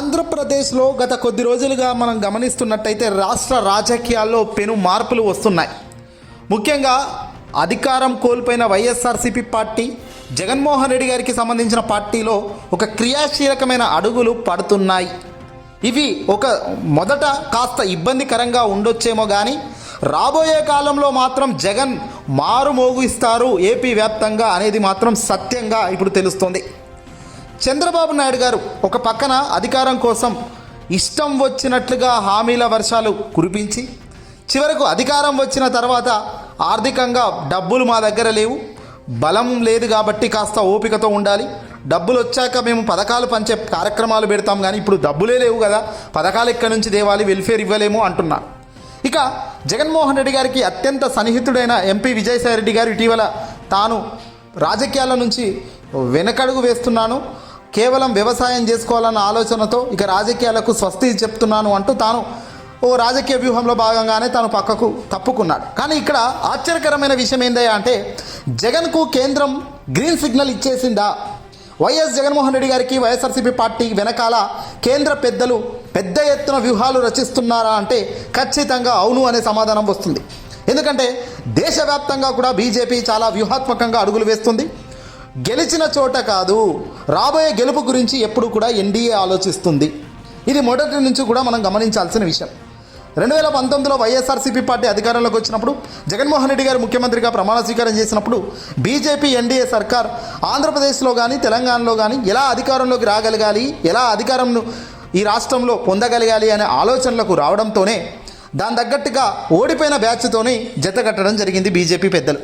ఆంధ్రప్రదేశ్లో గత కొద్ది రోజులుగా మనం గమనిస్తున్నట్టయితే రాష్ట్ర రాజకీయాల్లో పెను మార్పులు వస్తున్నాయి. ముఖ్యంగా అధికారం కోల్పోయిన వైఎస్ఆర్సీపీ పార్టీ జగన్మోహన్ రెడ్డి గారికి సంబంధించిన పార్టీలో ఒక క్రియాశీలకమైన అడుగులు పడుతున్నాయి. ఇవి ఒక మొదట కాస్త ఇబ్బందికరంగా ఉండొచ్చేమో కానీ రాబోయే కాలంలో మాత్రం జగన్ మారుమోగిస్తారు ఏపీ వ్యాప్తంగా అనేది మాత్రం సత్యంగా ఇప్పుడు తెలుస్తోంది. చంద్రబాబు నాయుడు గారు ఒక పక్కన అధికారం కోసం ఇష్టం వచ్చినట్లుగా హామీల వర్షాలు కురిపించి చివరకు అధికారం వచ్చిన తర్వాత ఆర్థికంగా డబ్బులు మా దగ్గర లేవు బలం లేదు కాబట్టి కాస్త ఓపికతో ఉండాలి. డబ్బులు వచ్చాక మేము పథకాలు పంచే కార్యక్రమాలు పెడతాం కానీ ఇప్పుడు డబ్బులే లేవు కదా పథకాలు ఎక్కడి నుంచి దేవాలి వెల్ఫేర్ ఇవ్వలేము అంటున్నారు ఇక జగన్మోహన్ రెడ్డి గారికి అత్యంత సన్నిహితుడైన ఎంపీ విజయసాయి రెడ్డి గారు ఇటీవల తాను రాజకీయాల నుంచి వెనకడుగు వేస్తున్నాను. కేవలం వ్యవసాయం చేసుకోవాలన్న ఆలోచనతో ఇక రాజకీయాలకు స్వస్తి చెప్తున్నాను అంటూ తాను ఓ రాజకీయ వ్యూహంలో భాగంగానే తాను పక్కకు తప్పుకున్నాడు. కానీ ఇక్కడ ఆశ్చర్యకరమైన విషయం ఏందయ్యా అంటే జగన్కు కేంద్రం గ్రీన్ సిగ్నల్ ఇచ్చేసిందా? వైఎస్ జగన్మోహన్ రెడ్డి గారికి వైఎస్ఆర్సీపీ పార్టీ వెనకాల కేంద్ర పెద్దలు పెద్ద ఎత్తున వ్యూహాలు రచిస్తున్నారా అంటే ఖచ్చితంగా అవును అనే సమాధానం వస్తుంది. ఎందుకంటే దేశవ్యాప్తంగా కూడా బీజేపీ చాలా వ్యూహాత్మకంగా అడుగులు వేస్తుంది. గెలిచిన చోట కాదు రాబోయే గెలుపు గురించి ఎప్పుడు కూడా ఎన్డీఏ ఆలోచిస్తుంది. ఇది మొదటి నుంచి కూడా మనం గమనించాల్సిన విషయం. రెండు వేల పంతొమ్మిదిలో వైఎస్ఆర్సీపీ పార్టీ అధికారంలోకి వచ్చినప్పుడు జగన్మోహన్ రెడ్డి గారు ముఖ్యమంత్రిగా ప్రమాణ స్వీకారం చేసినప్పుడు బీజేపీ ఎన్డీఏ సర్కార్ ఆంధ్రప్రదేశ్లో కానీ తెలంగాణలో కానీ ఎలా అధికారంలోకి రాగలగాలి ఎలా అధికారంను ఈ రాష్ట్రంలో పొందగలగాలి అనే ఆలోచనలకు రావడంతోనే దాని తగ్గట్టుగా ఓడిపోయిన బ్యాచ్తోనే జతకట్టడం జరిగింది బీజేపీ పెద్దలు.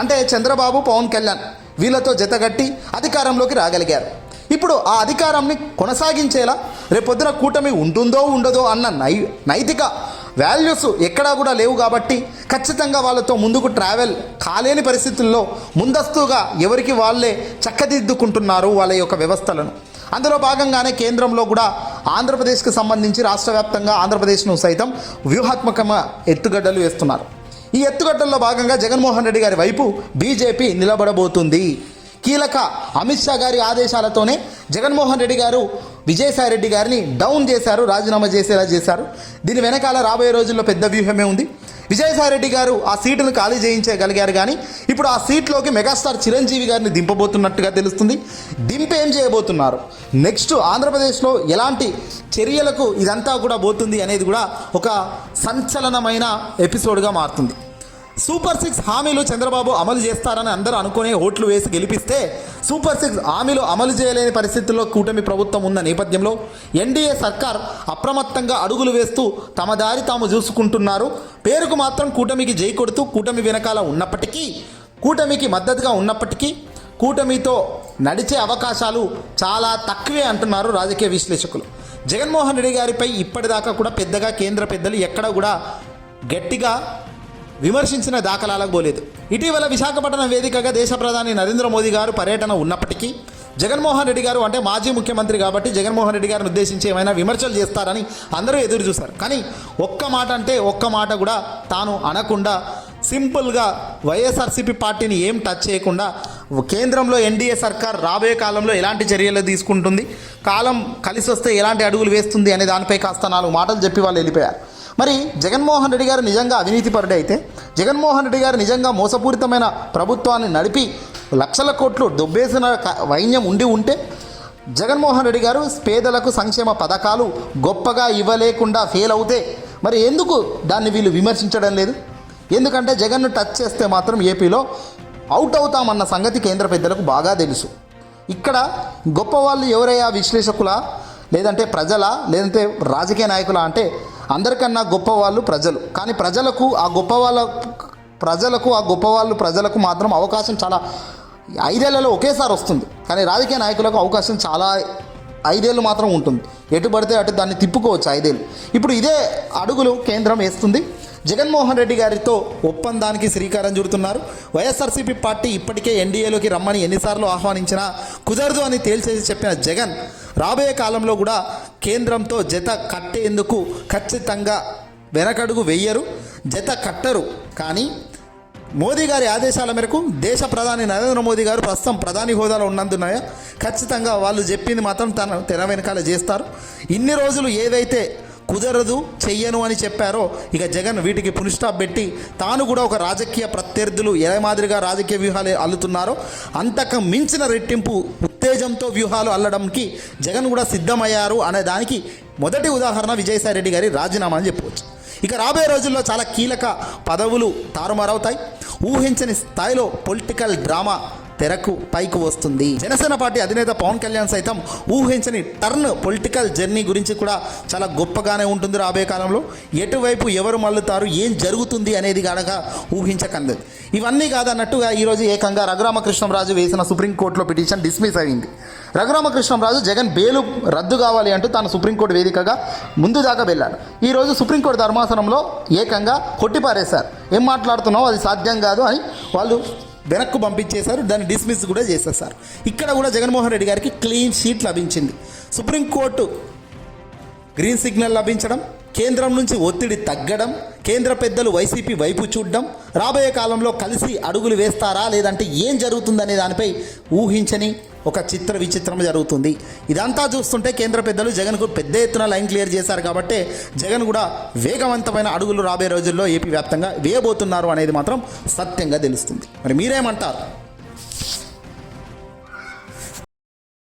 అంటే చంద్రబాబు పవన్ కళ్యాణ్ వీళ్ళతో జతగట్టి అధికారంలోకి రాగలిగారు. ఇప్పుడు ఆ అధికారాన్ని కొనసాగించేలా రేపొద్దున కూటమి ఉంటుందో ఉండదో అన్న నై నైతిక వాల్యూస్ ఎక్కడా కూడా లేవు కాబట్టి ఖచ్చితంగా వాళ్ళతో ముందుకు ట్రావెల్ కాలేని పరిస్థితుల్లో ముందస్తుగా ఎవరికి వాళ్ళే చక్కదిద్దుకుంటున్నారు వాళ్ళ యొక్క వ్యవస్థలను. అందులో భాగంగానే కేంద్రంలో కూడా ఆంధ్రప్రదేశ్కి సంబంధించి రాష్ట్ర వ్యాప్తంగా ఆంధ్రప్రదేశ్ను సైతం వ్యూహాత్మకంగా ఎత్తుగడ్డలు వేస్తున్నారు. ఈ ఎత్తుగట్టల్లో భాగంగా జగన్మోహన్ రెడ్డి గారి వైపు బీజేపీ నిలబడబోతుంది. కీలక అమిత్ షా గారి ఆదేశాలతోనే జగన్మోహన్ రెడ్డి గారు విజయసాయి రెడ్డి గారిని డౌన్ చేశారు రాజీనామా చేసేలా చేశారు. దీని వెనకాల రాబోయే రోజుల్లో పెద్ద వ్యూహమే ఉంది. విజయసాయిరెడ్డి గారు ఆ సీటును ఖాళీ చేయించగలిగారు కానీ ఇప్పుడు ఆ సీట్లోకి మెగాస్టార్ చిరంజీవి గారిని దింపబోతున్నట్టుగా తెలుస్తుంది. దింపి ఏం చేయబోతున్నారు? నెక్స్ట్ ఆంధ్రప్రదేశ్లో ఎలాంటి చర్యలకు ఇదంతా కూడా పోతుంది అనేది కూడా ఒక సంచలనమైన ఎపిసోడ్గా మారుతుంది. సూపర్ సిక్స్ హామీలు చంద్రబాబు అమలు చేస్తారని అందరూ అనుకునే ఓట్లు వేసి గెలిపిస్తే సూపర్ సిక్స్ హామీలు అమలు చేయలేని పరిస్థితుల్లో కూటమి ప్రభుత్వం ఉన్న నేపథ్యంలో ఎన్డీఏ సర్కార్ అప్రమత్తంగా అడుగులు వేస్తూ తమ దారి తాము చూసుకుంటున్నారు. పేరుకు మాత్రం కూటమికి జై కొడుతూ కూటమి వెనకాల ఉన్నప్పటికీ కూటమికి మద్దతుగా ఉన్నప్పటికీ కూటమితో నడిచే అవకాశాలు చాలా తక్కువే అంటున్నారు రాజకీయ విశ్లేషకులు. జగన్మోహన్ రెడ్డి గారిపై ఇప్పటిదాకా కూడా పెద్దగా కేంద్ర పెద్దలు ఎక్కడ కూడా గట్టిగా విమర్శించిన దాఖలాలకు పోలేదు. ఇటీవల విశాఖపట్నం వేదికగా దేశ ప్రధాని నరేంద్ర మోదీ గారు పర్యటన ఉన్నప్పటికీ జగన్మోహన్ రెడ్డి గారు అంటే మాజీ ముఖ్యమంత్రి కాబట్టి జగన్మోహన్ రెడ్డి గారిని ఉద్దేశించి ఏమైనా విమర్శలు చేస్తారని అందరూ ఎదురు చూశారు. కానీ ఒక్క మాట అంటే ఒక్క మాట కూడా తాను అనకుండా సింపుల్గా వైఎస్ఆర్సీపీ పార్టీని ఏం టచ్ చేయకుండా కేంద్రంలో ఎన్డీఏ సర్కార్ రాబోయే కాలంలో ఎలాంటి చర్యలు తీసుకుంటుంది కాలం కలిసి వస్తే ఎలాంటి అడుగులు వేస్తుంది అనే దానిపై కాస్త నాలుగు మాటలు చెప్పి వాళ్ళు వెళ్ళిపోయారు. మరి జగన్మోహన్ రెడ్డి గారు నిజంగా అవినీతిపరుడు అయితే జగన్మోహన్ రెడ్డి గారు నిజంగా మోసపూరితమైన ప్రభుత్వాన్ని నడిపి లక్షల కోట్లు దొబ్బేసిన వైన్యం ఉండి ఉంటే జగన్మోహన్ రెడ్డి గారు పేదలకు సంక్షేమ పథకాలు గొప్పగా ఇవ్వలేకుండా ఫెయిల్ అవుతే మరి ఎందుకు దాన్ని వీళ్ళు విమర్శించడం లేదు? ఎందుకంటే జగన్ను టచ్ చేస్తే మాత్రం ఏపీలో అవుట్ అవుతామన్న సంగతి కేంద్ర పెద్దలకు బాగా తెలుసు. ఇక్కడ గొప్ప వాళ్ళు ఎవరయ్యా విశ్లేషకులా లేదంటే ప్రజల లేదంటే రాజకీయ నాయకులా అంటే అందరికన్నా గొప్ప వాళ్ళు ప్రజలు. కానీ ప్రజలకు ఆ గొప్ప వాళ్ళ ప్రజలకు ఆ గొప్ప వాళ్ళు ప్రజలకు మాత్రం అవకాశం చాలా ఐదేళ్ళలో ఒకేసారి వస్తుంది. కానీ రాజకీయ నాయకులకు అవకాశం చాలా ఐదేళ్ళు మాత్రం ఉంటుంది. ఎటు పడితే అటు దాన్ని తిప్పుకోవచ్చు ఐదేళ్ళు ఇప్పుడు ఇదే అడుగులు కేంద్రం వేస్తుంది. జగన్మోహన్ రెడ్డి గారితో ఒప్పందానికి శ్రీకారం చుడుతున్నారు. వైఎస్ఆర్సీపీ పార్టీ ఇప్పటికే ఎన్డీఏలోకి రమ్మని ఎన్నిసార్లు ఆహ్వానించినా కుదరదు అని తేల్చేసి చెప్పిన జగన్ రాబోయే కాలంలో కూడా కేంద్రంతో జత కట్టేందుకు ఖచ్చితంగా వెనకడుగు వెయ్యరు జత కట్టరు. కానీ మోదీ గారి ఆదేశాల మేరకు దేశ ప్రధాని నరేంద్ర మోదీ గారు ప్రస్తుతం ప్రధాని హోదాలో ఉన్నందున ఖచ్చితంగా వాళ్ళు చెప్పింది మాత్రం తన తెర వెనకాల చేస్తారు. ఇన్ని రోజులు ఏదైతే కుదరదు చెయ్యను అని చెప్పారో ఇక జగన్ వీటికి పునిస్టాప్ పెట్టి తాను కూడా ఒక రాజకీయ ప్రత్యర్థులు ఏ మాదిరిగా రాజకీయ వ్యూహాలు అల్లుతున్నారో అంతకు మించిన రెట్టింపు ఉత్తేజంతో వ్యూహాలు అల్లడంకి జగన్ కూడా సిద్ధమయ్యారు అనే దానికి మొదటి ఉదాహరణ విజయసాయిరెడ్డి గారి రాజీనామా అని చెప్పవచ్చు. ఇక రాబోయే రోజుల్లో చాలా కీలక పదవులు తారుమారవుతాయి. ఊహించని స్థాయిలో పొలిటికల్ డ్రామా తెరకు పైకి వస్తుంది. జనసేన పార్టీ అధినేత పవన్ కళ్యాణ్ సైతం ఊహించని టర్న్ పొలిటికల్ జర్నీ గురించి కూడా చాలా గొప్పగానే ఉంటుంది రాబోయే కాలంలో. ఎటువైపు ఎవరు మల్లుతారు ఏం జరుగుతుంది అనేది కనుక ఊహించకంది ఇవన్నీ కాదన్నట్టుగా ఈరోజు ఏకంగా రఘురామకృష్ణరాజు వేసిన సుప్రీంకోర్టులో పిటిషన్ డిస్మిస్ అయింది. రఘురామకృష్ణరాజు జగన్ బెయిలు రద్దు కావాలి అంటూ తాను సుప్రీంకోర్టు వేదికగా ముందు దాకా వెళ్ళాడు. ఈరోజు సుప్రీంకోర్టు ధర్మాసనంలో ఏకంగా కొట్టిపారేశారు. ఏం మాట్లాడుతున్నావు? అది సాధ్యం కాదు అని వాళ్ళు వెనక్కు పంపించేశారు దాన్ని డిస్మిస్ కూడా చేసేసారు ఇక్కడ కూడా జగన్మోహన్ రెడ్డి గారికి క్లీన్ షీట్ లభించింది. సుప్రీంకోర్టు గ్రీన్ సిగ్నల్ లభించడం కేంద్రం నుంచి ఒత్తిడి తగ్గడం కేంద్ర పెద్దలు వైసీపీ వైపు చూడడం రాబోయే కాలంలో కలిసి అడుగులు వేస్తారా లేదంటే ఏం జరుగుతుందనే దానిపై ఊహించని ఒక చిత్ర విచిత్రం జరుగుతుంది. ఇదంతా చూస్తుంటే కేంద్ర పెద్దలు జగన్కు పెద్ద ఎత్తున లైన్ క్లియర్ చేశారు కాబట్టి జగన్ కూడా వేగవంతమైన అడుగులు రాబోయే రోజుల్లో ఏపీ వ్యాప్తంగా వేయబోతున్నారు అనేది మాత్రం సత్యంగా తెలుస్తుంది. మరి మీరేమంటారు?